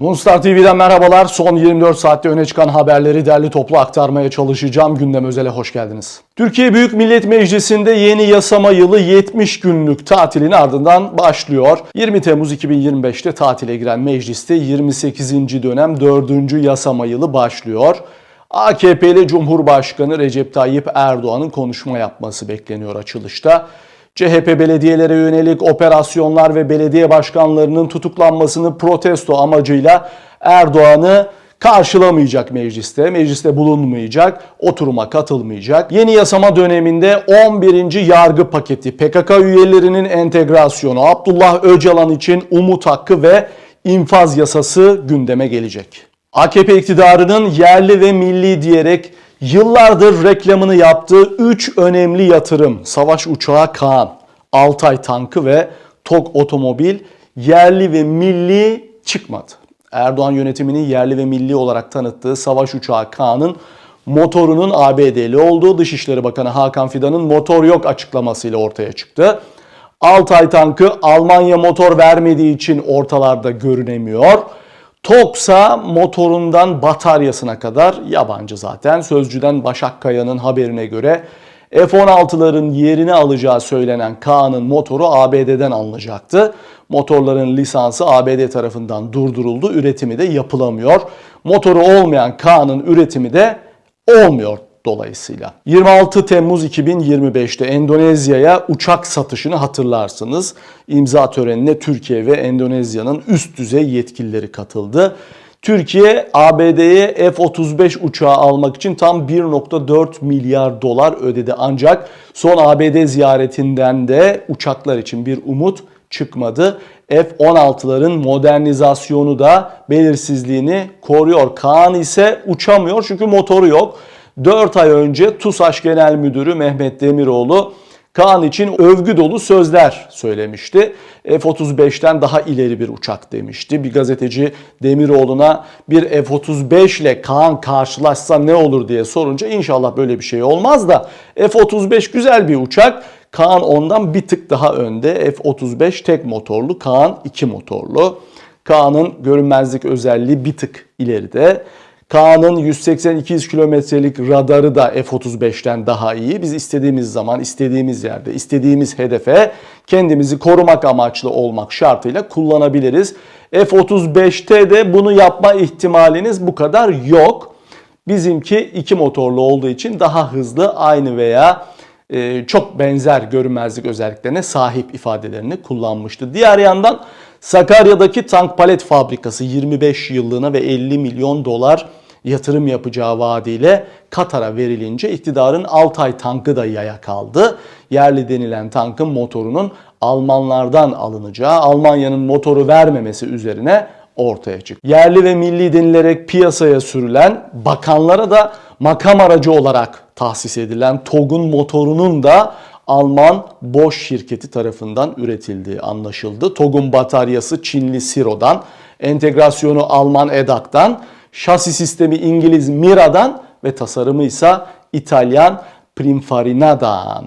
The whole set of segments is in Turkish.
Moonstar TV'den merhabalar. Son 24 saatte öne çıkan haberleri derli toplu aktarmaya çalışacağım. Gündem Özel'e hoş geldiniz. Türkiye Büyük Millet Meclisi'nde yeni yasama yılı 70 günlük tatilin ardından başlıyor. 20 Temmuz 2025'te tatile giren mecliste 28. dönem 4. yasama yılı başlıyor. AKP'li Cumhurbaşkanı Recep Tayyip Erdoğan'ın konuşma yapması bekleniyor açılışta. CHP belediyelere yönelik operasyonlar ve belediye başkanlarının tutuklanmasını protesto amacıyla Erdoğan'ı karşılamayacak mecliste, mecliste bulunmayacak, oturuma katılmayacak. Yeni yasama döneminde 11. yargı paketi, PKK üyelerinin entegrasyonu, Abdullah Öcalan için umut hakkı ve infaz yasası gündeme gelecek. AKP iktidarının yerli ve milli diyerek yıllardır reklamını yaptığı 3 önemli yatırım, savaş uçağı Kaan, Altay tankı ve TOG otomobil yerli ve milli çıkmadı. Erdoğan yönetiminin yerli ve milli olarak tanıttığı savaş uçağı Kaan'ın motorunun ABD'li olduğu Dışişleri Bakanı Hakan Fidan'ın motor yok açıklamasıyla ortaya çıktı. Altay tankı Almanya motor vermediği için ortalarda görünemiyor. Toksa motorundan bataryasına kadar yabancı zaten. Sözcüden Başak Kaya'nın haberine göre F-16'ların yerini alacağı söylenen Kaan'ın motoru ABD'den alınacaktı. Motorların lisansı ABD tarafından durduruldu. Üretimi de yapılamıyor. Motoru olmayan Kaan'ın üretimi de olmuyor dolayısıyla. 26 Temmuz 2025'te Endonezya'ya uçak satışını hatırlarsınız. İmza törenine Türkiye ve Endonezya'nın üst düzey yetkilileri katıldı. Türkiye ABD'ye F-35 uçağı almak için tam 1.4 milyar dolar ödedi. Ancak son ABD ziyaretinden de uçaklar için bir umut çıkmadı. F-16'ların modernizasyonu da belirsizliğini koruyor. Kaan ise uçamıyor çünkü motoru yok. 4 ay önce TUSAŞ Genel Müdürü Mehmet Demiroğlu Kaan için övgü dolu sözler söylemişti. F-35'ten daha ileri bir uçak demişti. Bir gazeteci Demiroğlu'na bir F-35 ile Kaan karşılaşsa ne olur diye sorunca inşallah böyle bir şey olmaz da F-35 güzel bir uçak. Kaan ondan bir tık daha önde. F-35 tek motorlu, Kaan iki motorlu. Kaan'ın görünmezlik özelliği bir tık ileride. Kaan'ın 180-200 kilometrelik radarı da F-35'ten daha iyi. Biz istediğimiz zaman, istediğimiz yerde, istediğimiz hedefe kendimizi korumak amaçlı olmak şartıyla kullanabiliriz. F-35'te de bunu yapma ihtimaliniz bu kadar yok. Bizimki iki motorlu olduğu için daha hızlı, aynı veya e, çok benzer görünmezlik özelliklerine sahip ifadelerini kullanmıştı. Diğer yandan Sakarya'daki tank palet fabrikası 25 yıllığına ve 50 milyon dolar yatırım yapacağı vaadiyle Katar'a verilince iktidarın Altay tankı da yaya kaldı. Yerli denilen tankın motorunun Almanlardan alınacağı, Almanya'nın motoru vermemesi üzerine ortaya çıktı. Yerli ve milli denilerek piyasaya sürülen, bakanlara da makam aracı olarak tahsis edilen TOG'un motorunun da Alman Bosch şirketi tarafından üretildiği anlaşıldı. TOG'un bataryası Çinli Siro'dan, entegrasyonu Alman EDAC'dan, şasi sistemi İngiliz Mira'dan ve tasarımı ise İtalyan Pininfarina'dan.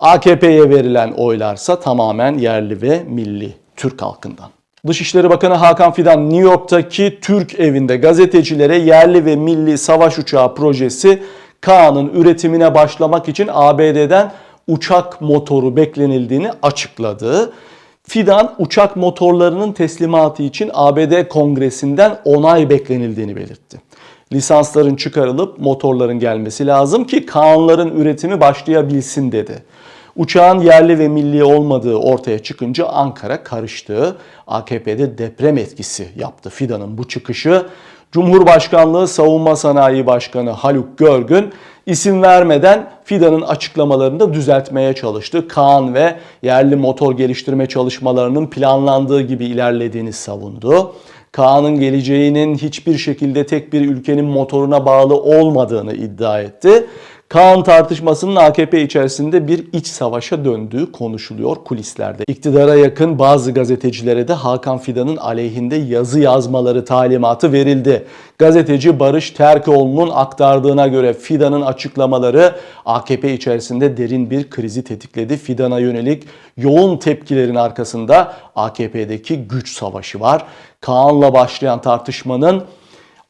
AKP'ye verilen oylarsa tamamen yerli ve milli Türk halkından. Dışişleri Bakanı Hakan Fidan New York'taki Türk evinde gazetecilere yerli ve milli savaş uçağı projesi Kaan'ın üretimine başlamak için ABD'den uçak motoru beklenildiğini açıkladı. Fidan uçak motorlarının teslimatı için ABD Kongresi'nden onay beklenildiğini belirtti. Lisansların çıkarılıp motorların gelmesi lazım ki Kaanların üretimi başlayabilsin dedi. Uçağın yerli ve milli olmadığı ortaya çıkınca Ankara karıştı. AKP'de deprem etkisi yaptı Fidan'ın bu çıkışı. Cumhurbaşkanlığı Savunma Sanayi Başkanı Haluk Görgün isim vermeden Fidan'ın açıklamalarını da düzeltmeye çalıştı. Kaan ve yerli motor geliştirme çalışmalarının planlandığı gibi ilerlediğini savundu. Kaan'ın geleceğinin hiçbir şekilde tek bir ülkenin motoruna bağlı olmadığını iddia etti. Kaan tartışmasının AKP içerisinde bir iç savaşa döndüğü konuşuluyor kulislerde. İktidara yakın bazı gazetecilere de Hakan Fidan'ın aleyhinde yazı yazmaları talimatı verildi. Gazeteci Barış Terkoğlu'nun aktardığına göre Fidan'ın açıklamaları AKP içerisinde derin bir krizi tetikledi. Fidan'a yönelik yoğun tepkilerin arkasında AKP'deki güç savaşı var. Kaan'la başlayan tartışmanın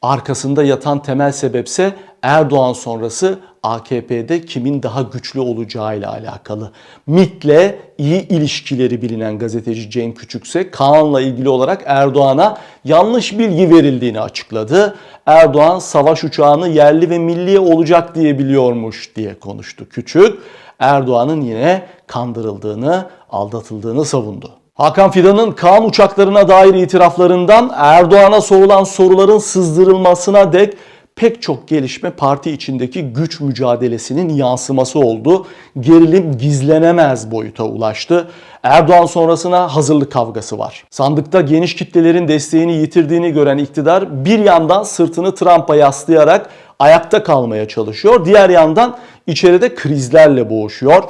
arkasında yatan temel sebepse Erdoğan sonrası AKP'de kimin daha güçlü olacağıyla alakalı. MİT'le iyi ilişkileri bilinen gazeteci Cenk Küçükse Kaan'la ilgili olarak Erdoğan'a yanlış bilgi verildiğini açıkladı. Erdoğan savaş uçağını yerli ve milli olacak diye biliyormuş diye konuştu Küçük. Erdoğan'ın yine kandırıldığını, aldatıldığını savundu. Hakan Fidan'ın Kaan uçaklarına dair itiraflarından Erdoğan'a sorulan soruların sızdırılmasına dek pek çok gelişme parti içindeki güç mücadelesinin yansıması oldu. Gerilim gizlenemez boyuta ulaştı. Erdoğan sonrasına hazırlık kavgası var. Sandıkta geniş kitlelerin desteğini yitirdiğini gören iktidar bir yandan sırtını Trump'a yaslayarak ayakta kalmaya çalışıyor. Diğer yandan içeride krizlerle boğuşuyor.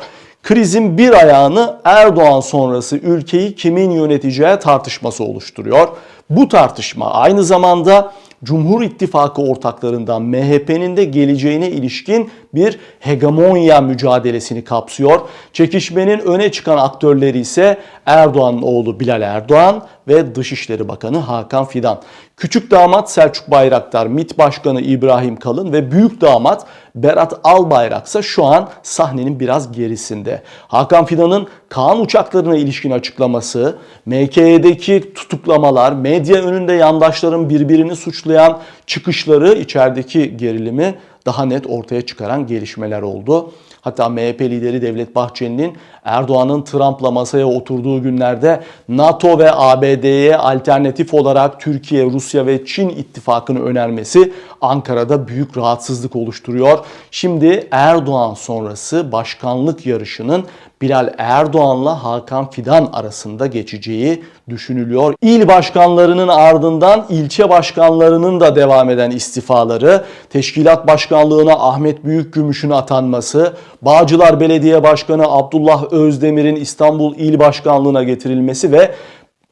Krizin bir ayağını Erdoğan sonrası ülkeyi kimin yöneteceği tartışması oluşturuyor. Bu tartışma aynı zamanda Cumhur İttifakı ortaklarından MHP'nin de geleceğine ilişkin bir hegemonya mücadelesini kapsıyor. Çekişmenin öne çıkan aktörleri ise Erdoğan'ın oğlu Bilal Erdoğan ve Dışişleri Bakanı Hakan Fidan. Küçük damat Selçuk Bayraktar, MİT Başkanı İbrahim Kalın ve büyük damat Berat Albayrak ise şu an sahnenin biraz gerisinde. Hakan Fidan'ın Kaan uçaklarına ilişkin açıklaması, MKY'deki tutuklamalar, medya önünde yandaşların birbirini suçlayan çıkışları içerideki gerilimi daha net ortaya çıkaran gelişmeler oldu. Hatta MHP lideri Devlet Bahçeli'nin Erdoğan'ın Trump'la masaya oturduğu günlerde NATO ve ABD'ye alternatif olarak Türkiye, Rusya ve Çin ittifakını önermesi Ankara'da büyük rahatsızlık oluşturuyor. Şimdi Erdoğan sonrası başkanlık yarışının Bilal Erdoğan'la Hakan Fidan arasında geçeceği düşünülüyor. İl başkanlarının ardından ilçe başkanlarının da devam eden istifaları, teşkilat başkanlığına Ahmet Büyükgümüş'ün atanması, Bağcılar Belediye Başkanı Abdullah Özdemir'in İstanbul İl Başkanlığına getirilmesi ve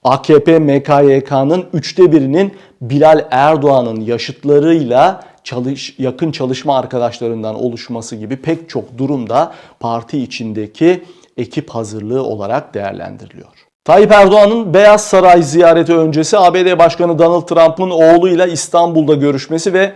AKP MKYK'nın üçte birinin Bilal Erdoğan'ın yaşıtlarıyla çalış, yakın çalışma arkadaşlarından oluşması gibi pek çok durumda parti içindeki ekip hazırlığı olarak değerlendiriliyor. Tayyip Erdoğan'ın Beyaz Saray ziyareti öncesi ABD Başkanı Donald Trump'ın oğluyla İstanbul'da görüşmesi ve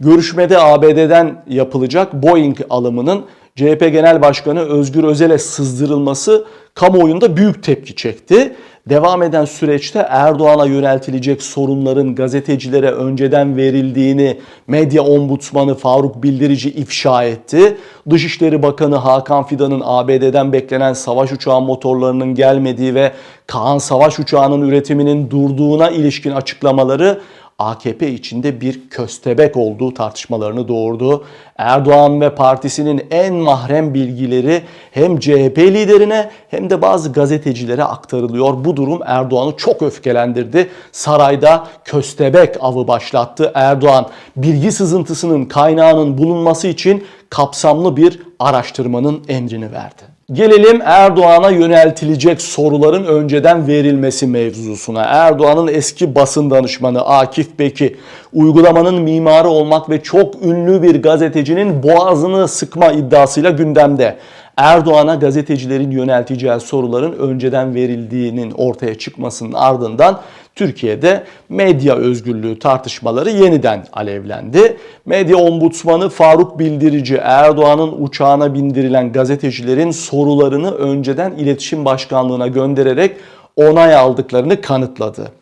görüşmede ABD'den yapılacak Boeing alımının CHP Genel Başkanı Özgür Özel'e sızdırılması kamuoyunda büyük tepki çekti. Devam eden süreçte Erdoğan'a yöneltilecek sorunların gazetecilere önceden verildiğini medya ombudsmanı Faruk Bildirici ifşa etti. Dışişleri Bakanı Hakan Fidan'ın ABD'den beklenen savaş uçağı motorlarının gelmediği ve Kaan savaş uçağının üretiminin durduğuna ilişkin açıklamaları AKP içinde bir köstebek olduğu tartışmalarını doğurdu. Erdoğan ve partisinin en mahrem bilgileri hem CHP liderine hem de bazı gazetecilere aktarılıyor. Bu durum Erdoğan'ı çok öfkelendirdi. Sarayda köstebek avı başlattı. Erdoğan bilgi sızıntısının kaynağının bulunması için kapsamlı bir araştırmanın emrini verdi. Gelelim Erdoğan'a yöneltilecek soruların önceden verilmesi mevzusuna. Erdoğan'ın eski basın danışmanı Akif Beki, uygulamanın mimarı olmak ve çok ünlü bir gazetecinin boğazını sıkma iddiasıyla gündemde. Erdoğan'a gazetecilerin yönelteceği soruların önceden verildiğinin ortaya çıkmasının ardından Türkiye'de medya özgürlüğü tartışmaları yeniden alevlendi. Medya ombudsmanı Faruk Bildirici Erdoğan'ın uçağına bindirilen gazetecilerin sorularını önceden iletişim başkanlığına göndererek onay aldıklarını kanıtladı.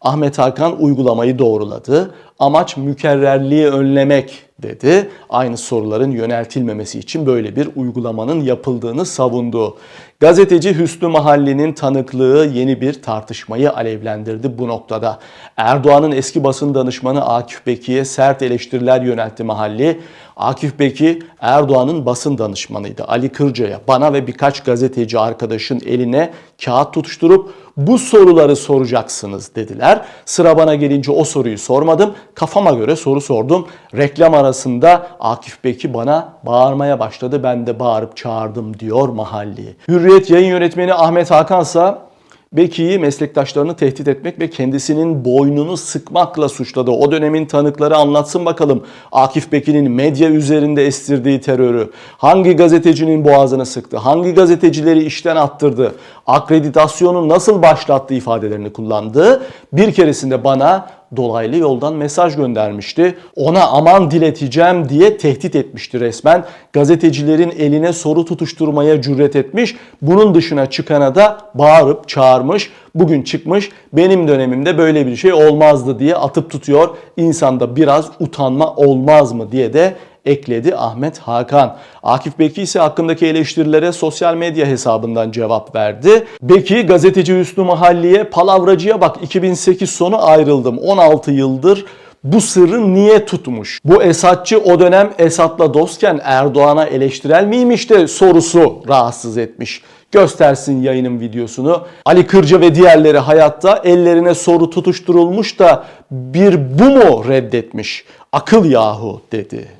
Ahmet Hakan uygulamayı doğruladı. Amaç mükerrerliği önlemek dedi. Aynı soruların yöneltilmemesi için böyle bir uygulamanın yapıldığını savundu. Gazeteci Hüsnü Mahalli'nin tanıklığı yeni bir tartışmayı alevlendirdi bu noktada. Erdoğan'ın eski basın danışmanı Akif Beki'ye sert eleştiriler yöneltti Mahalli. Akif Beki Erdoğan'ın basın danışmanıydı. Ali Kırca'ya, bana ve birkaç gazeteci arkadaşın eline kağıt tutuşturup bu soruları soracaksınız dediler. Sıra bana gelince o soruyu sormadım. Kafama göre soru sordum. Reklam arasında Akif Beki bana bağırmaya başladı. Ben de bağırıp çağırdım diyor mahalli. Hürriyet yayın yönetmeni Ahmet Hakansa Beki'yi meslektaşlarını tehdit etmek ve kendisinin boynunu sıkmakla suçladı. O dönemin tanıkları anlatsın bakalım Akif Beki'nin medya üzerinde estirdiği terörü, hangi gazetecinin boğazını sıktı, hangi gazetecileri işten attırdı, akreditasyonu nasıl başlattı ifadelerini kullandı. Bir keresinde bana dolaylı yoldan mesaj göndermişti. Ona aman dileteceğim diye tehdit etmişti resmen. Gazetecilerin eline soru tutuşturmaya cüret etmiş. Bunun dışına çıkana da bağırıp çağırmış. Bugün çıkmış benim dönemimde böyle bir şey olmazdı diye atıp tutuyor. İnsanda biraz utanma olmaz mı diye de ekledi Ahmet Hakan. Akif Beki ise hakkındaki eleştirilere sosyal medya hesabından cevap verdi. Beki gazeteci Hüsnü Mahalli'ye palavracıya bak 2008 sonu ayrıldım 16 yıldır bu sırrı niye tutmuş? Bu Esatçı o dönem Esat'la dostken Erdoğan'a eleştirel miymiş de sorusu rahatsız etmiş. Göstersin yayının videosunu. Ali Kırca ve diğerleri hayatta ellerine soru tutuşturulmuş da bir bu mu reddetmiş? Akıl yahu dedi.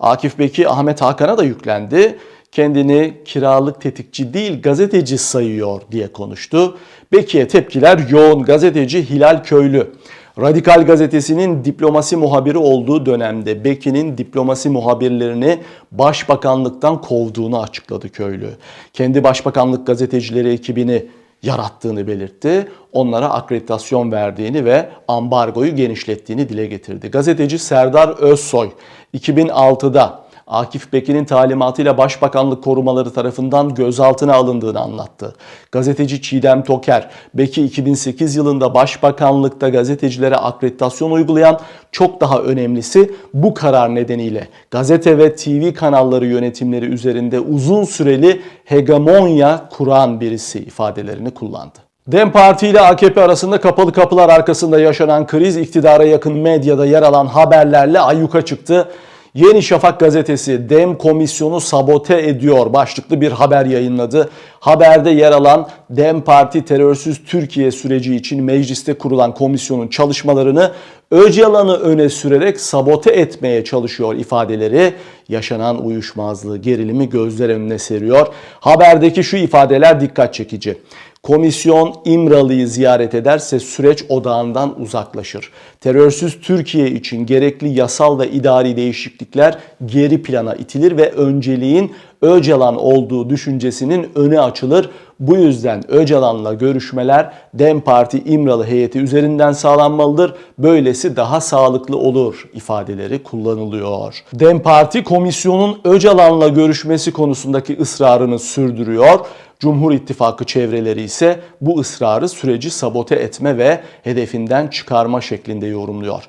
Akif Beki Ahmet Hakan'a da yüklendi. Kendini kiralık tetikçi değil gazeteci sayıyor diye konuştu. Beki'ye tepkiler yoğun gazeteci Hilal Köylü. Radikal gazetesinin diplomasi muhabiri olduğu dönemde Beki'nin diplomasi muhabirlerini başbakanlıktan kovduğunu açıkladı köylü. Kendi başbakanlık gazetecileri ekibini yarattığını belirtti. Onlara akreditasyon verdiğini ve ambargoyu genişlettiğini dile getirdi. Gazeteci Serdar Özsoy 2006'da Akif Beki'nin talimatıyla Başbakanlık korumaları tarafından gözaltına alındığını anlattı. Gazeteci Çiğdem Toker, Beki 2008 yılında Başbakanlıkta gazetecilere akreditasyon uygulayan çok daha önemlisi bu karar nedeniyle gazete ve TV kanalları yönetimleri üzerinde uzun süreli hegemonya kuran birisi ifadelerini kullandı. DEM Parti ile AKP arasında kapalı kapılar arkasında yaşanan kriz iktidara yakın medyada yer alan haberlerle ayyuka çıktı. Yeni Şafak gazetesi Dem Komisyonu sabote ediyor başlıklı bir haber yayınladı. Haberde yer alan Dem Parti terörsüz Türkiye süreci için mecliste kurulan komisyonun çalışmalarını Öcalan'ı öne sürerek sabote etmeye çalışıyor ifadeleri yaşanan uyuşmazlığı, gerilimi gözler önüne seriyor. Haberdeki şu ifadeler dikkat çekici. Komisyon İmralı'yı ziyaret ederse süreç odağından uzaklaşır. Terörsüz Türkiye için gerekli yasal ve idari değişiklikler geri plana itilir ve önceliğin Öcalan olduğu düşüncesinin önü açılır. Bu yüzden Öcalan'la görüşmeler DEM Parti İmralı heyeti üzerinden sağlanmalıdır. Böylesi daha sağlıklı olur ifadeleri kullanılıyor. DEM Parti komisyonun Öcalan'la görüşmesi konusundaki ısrarını sürdürüyor. Cumhur İttifakı çevreleri ise bu ısrarı süreci sabote etme ve hedefinden çıkarma şeklinde yorumluyor.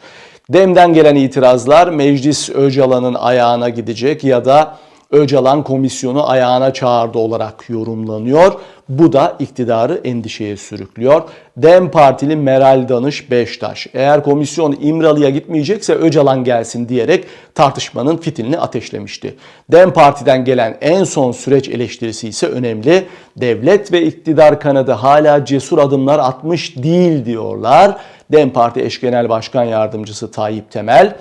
Dem'den gelen itirazlar meclis Öcalan'ın ayağına gidecek ya da Öcalan komisyonu ayağına çağırdı olarak yorumlanıyor. Bu da iktidarı endişeye sürüklüyor. Dem Partili Meral Danış Beştaş eğer komisyon İmralı'ya gitmeyecekse Öcalan gelsin diyerek tartışmanın fitilini ateşlemişti. Dem Parti'den gelen en son süreç eleştirisi ise önemli. Devlet ve iktidar kanadı hala cesur adımlar atmış değil diyorlar. Dem Parti eş genel başkan yardımcısı Tayyip Temel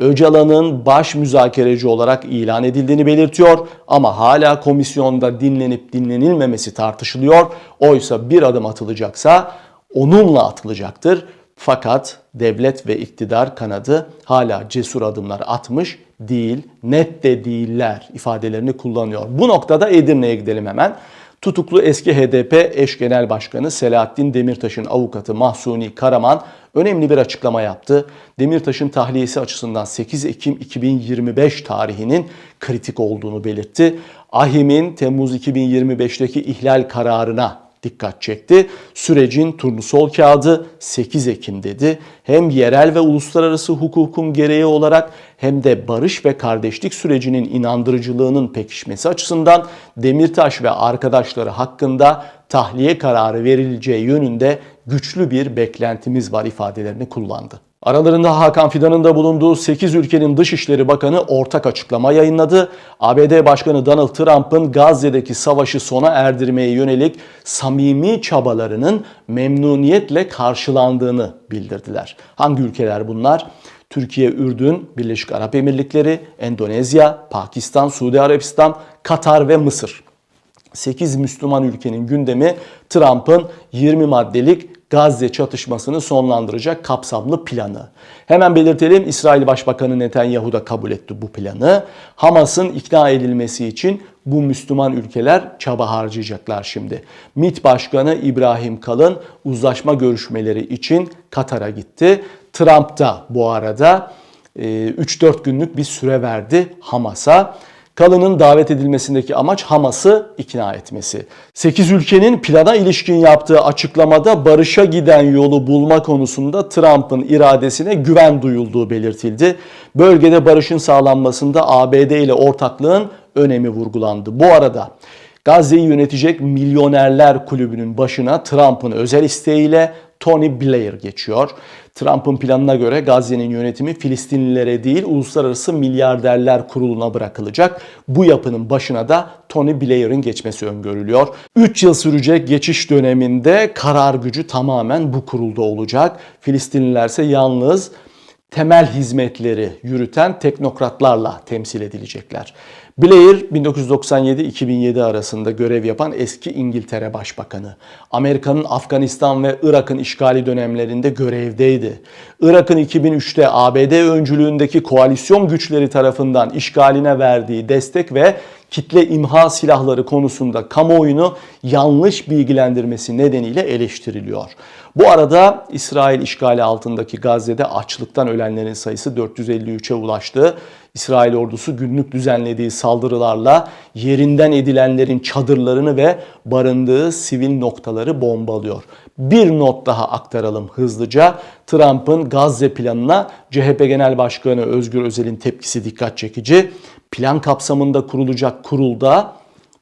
Öcalan'ın baş müzakereci olarak ilan edildiğini belirtiyor ama hala komisyonda dinlenip dinlenilmemesi tartışılıyor. Oysa bir adım atılacaksa onunla atılacaktır. Fakat devlet ve iktidar kanadı hala cesur adımlar atmış değil, net de değiller ifadelerini kullanıyor. Bu noktada Edirne'ye gidelim hemen. Tutuklu eski HDP eş genel başkanı Selahattin Demirtaş'ın avukatı Mahsuni Karaman önemli bir açıklama yaptı. Demirtaş'ın tahliyesi açısından 8 Ekim 2025 tarihinin kritik olduğunu belirtti. Ahim'in Temmuz 2025'teki ihlal kararına dikkat çekti. Sürecin turnusol kağıdı 8 Ekim dedi. Hem yerel ve uluslararası hukukun gereği olarak hem de barış ve kardeşlik sürecinin inandırıcılığının pekişmesi açısından Demirtaş ve arkadaşları hakkında tahliye kararı verileceği yönünde güçlü bir beklentimiz var ifadelerini kullandı. Aralarında Hakan Fidan'ın da bulunduğu 8 ülkenin Dışişleri Bakanı ortak açıklama yayınladı. ABD Başkanı Donald Trump'ın Gazze'deki savaşı sona erdirmeye yönelik samimi çabalarının memnuniyetle karşılandığını bildirdiler. Hangi ülkeler bunlar? Türkiye, Ürdün, Birleşik Arap Emirlikleri, Endonezya, Pakistan, Suudi Arabistan, Katar ve Mısır. 8 Müslüman ülkenin gündemi Trump'ın 20 maddelik Gazze çatışmasını sonlandıracak kapsamlı planı. Hemen belirtelim İsrail Başbakanı Netanyahu da kabul etti bu planı. Hamas'ın ikna edilmesi için bu Müslüman ülkeler çaba harcayacaklar şimdi. MİT Başkanı İbrahim Kalın uzlaşma görüşmeleri için Katar'a gitti. Trump da bu arada 3-4 günlük bir süre verdi Hamas'a. Kalın'ın davet edilmesindeki amaç Hamas'ı ikna etmesi. 8 ülkenin plana ilişkin yaptığı açıklamada barışa giden yolu bulma konusunda Trump'ın iradesine güven duyulduğu belirtildi. Bölgede barışın sağlanmasında ABD ile ortaklığın önemi vurgulandı. Bu arada Gazze'yi yönetecek Milyonerler Kulübü'nün başına Trump'ın özel isteğiyle Tony Blair geçiyor. Trump'ın planına göre Gazze'nin yönetimi Filistinlilere değil Uluslararası Milyarderler Kurulu'na bırakılacak. Bu yapının başına da Tony Blair'in geçmesi öngörülüyor. 3 yıl sürecek geçiş döneminde karar gücü tamamen bu kurulda olacak. Filistinliler ise yalnız temel hizmetleri yürüten teknokratlarla temsil edilecekler. Blair 1997-2007 arasında görev yapan eski İngiltere Başbakanı. Amerika'nın Afganistan ve Irak'ın işgali dönemlerinde görevdeydi. Irak'ın 2003'te ABD öncülüğündeki koalisyon güçleri tarafından işgaline verdiği destek ve kitle imha silahları konusunda kamuoyunu yanlış bilgilendirmesi nedeniyle eleştiriliyor. Bu arada İsrail işgali altındaki Gazze'de açlıktan ölenlerin sayısı 453'e ulaştı. İsrail ordusu günlük düzenlediği saldırılarla yerinden edilenlerin çadırlarını ve barındığı sivil noktaları bombalıyor. Bir not daha aktaralım hızlıca. Trump'ın Gazze planına CHP Genel Başkanı Özgür Özel'in tepkisi dikkat çekici. Plan kapsamında kurulacak kurulda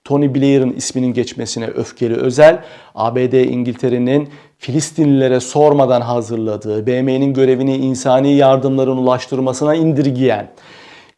Tony Blair'ın isminin geçmesine öfkeli özel, ABD İngiltere'nin Filistinlilere sormadan hazırladığı, BM'nin görevini insani yardımların ulaştırmasına indirgeyen,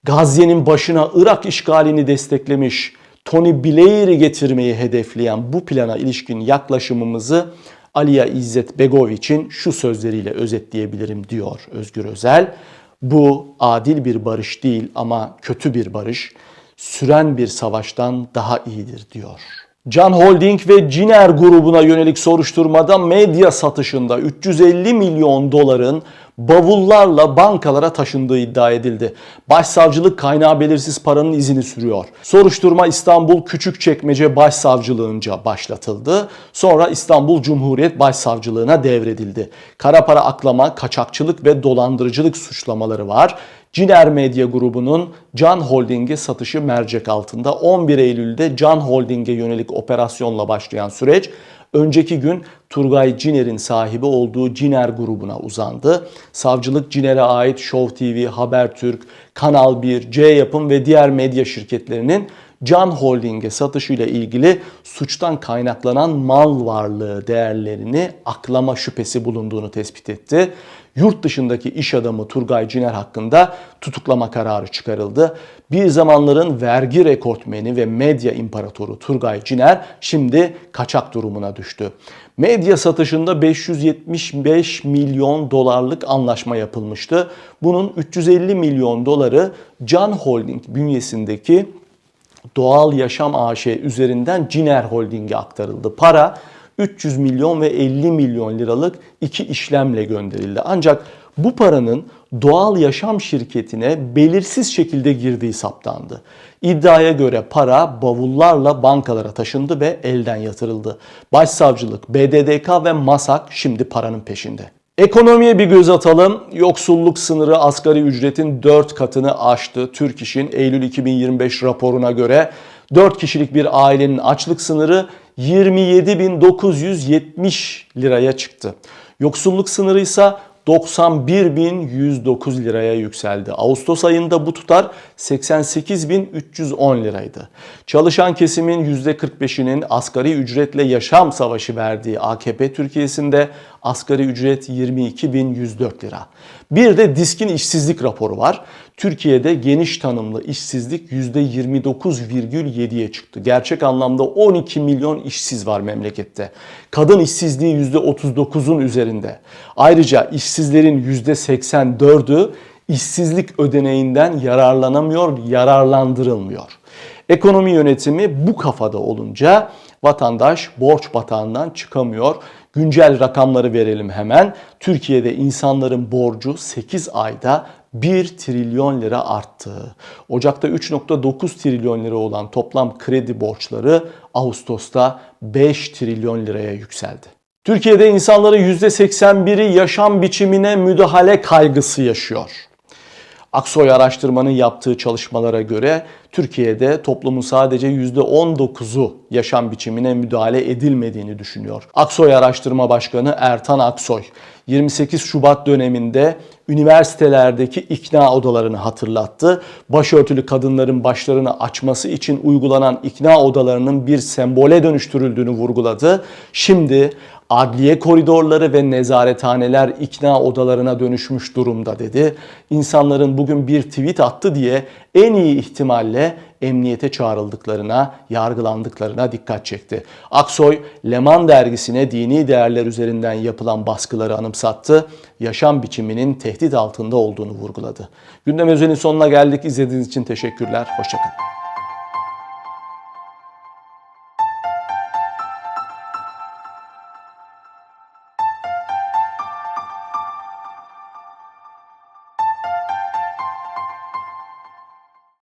Gazze'nin başına Irak işgalini desteklemiş, Tony Blair'i getirmeyi hedefleyen bu plana ilişkin yaklaşımımızı Aliya İzzet Begoviç'in şu sözleriyle özetleyebilirim diyor Özgür Özel. Bu adil bir barış değil ama kötü bir barış, süren bir savaştan daha iyidir diyor. Can Holding ve Ciner grubuna yönelik soruşturmada medya satışında 350 milyon doların bavullarla bankalara taşındığı iddia edildi. Başsavcılık kaynağı belirsiz paranın izini sürüyor. Soruşturma İstanbul Küçükçekmece Başsavcılığınca başlatıldı. Sonra İstanbul Cumhuriyet Başsavcılığına devredildi. Kara para aklama, kaçakçılık ve dolandırıcılık suçlamaları var. Ciner Medya grubunun Can Holding'e satışı mercek altında. 11 Eylül'de Can Holding'e yönelik operasyonla başlayan süreç önceki gün Turgay Ciner'in sahibi olduğu Ciner grubuna uzandı. Savcılık Ciner'e ait Show TV, Habertürk, Kanal 1, C Yapım ve diğer medya şirketlerinin Can Holding'e satışıyla ilgili suçtan kaynaklanan mal varlığı değerlerini aklama şüphesi bulunduğunu tespit etti. Yurt dışındaki iş adamı Turgay Ciner hakkında tutuklama kararı çıkarıldı. Bir zamanların vergi rekortmeni ve medya imparatoru Turgay Ciner şimdi kaçak durumuna düştü. Medya satışında 575 milyon dolarlık anlaşma yapılmıştı. Bunun 350 milyon doları Can Holding bünyesindeki Doğal Yaşam AŞ üzerinden Ciner Holding'e aktarıldı. Para 300 milyon ve 50 milyon liralık iki işlemle gönderildi. Ancak bu paranın doğal yaşam şirketine belirsiz şekilde girdiği saptandı. İddiaya göre para bavullarla bankalara taşındı ve elden yatırıldı. Başsavcılık, BDDK ve MASAK şimdi paranın peşinde. Ekonomiye bir göz atalım. Yoksulluk sınırı asgari ücretin 4 katını aştı. Türk İş'in Eylül 2025 raporuna göre 4 kişilik bir ailenin açlık sınırı 27.970 liraya çıktı. Yoksulluk sınırı ise 91.109 liraya yükseldi. Ağustos ayında bu tutar 88.310 liraydı. Çalışan kesimin %45'inin asgari ücretle yaşam savaşı verdiği AKP Türkiye'sinde asgari ücret 22.104 lira. Bir de diskin işsizlik raporu var. Türkiye'de geniş tanımlı işsizlik %29,7'ye çıktı. Gerçek anlamda 12 milyon işsiz var memlekette. Kadın işsizliği %39'un üzerinde. Ayrıca işsizlerin %84'ü işsizlik ödeneğinden yararlanamıyor, yararlandırılmıyor. Ekonomi yönetimi bu kafada olunca vatandaş borç batağından çıkamıyor. Güncel rakamları verelim hemen. Türkiye'de insanların borcu 8 ayda 1 trilyon lira arttı. Ocak'ta 3.9 trilyon lira olan toplam kredi borçları Ağustos'ta 5 trilyon liraya yükseldi. Türkiye'de insanların %81'i yaşam biçimine müdahale kaygısı yaşıyor. Aksoy araştırmanın yaptığı çalışmalara göre Türkiye'de toplumun sadece %19'u yaşam biçimine müdahale edilmediğini düşünüyor. Aksoy Araştırma Başkanı Ertan Aksoy 28 Şubat döneminde üniversitelerdeki ikna odalarını hatırlattı. Başörtülü kadınların başlarını açması için uygulanan ikna odalarının bir sembole dönüştürüldüğünü vurguladı. Şimdi adliye koridorları ve nezarethaneler ikna odalarına dönüşmüş durumda dedi. İnsanların bugün bir tweet attı diye en iyi ihtimalle emniyete çağrıldıklarına, yargılandıklarına dikkat çekti. Aksoy, Leman dergisine dini değerler üzerinden yapılan baskıları anımsattı. Yaşam biçiminin tehdit altında olduğunu vurguladı. Gündem özelinin sonuna geldik. İzlediğiniz için teşekkürler. Hoşçakalın.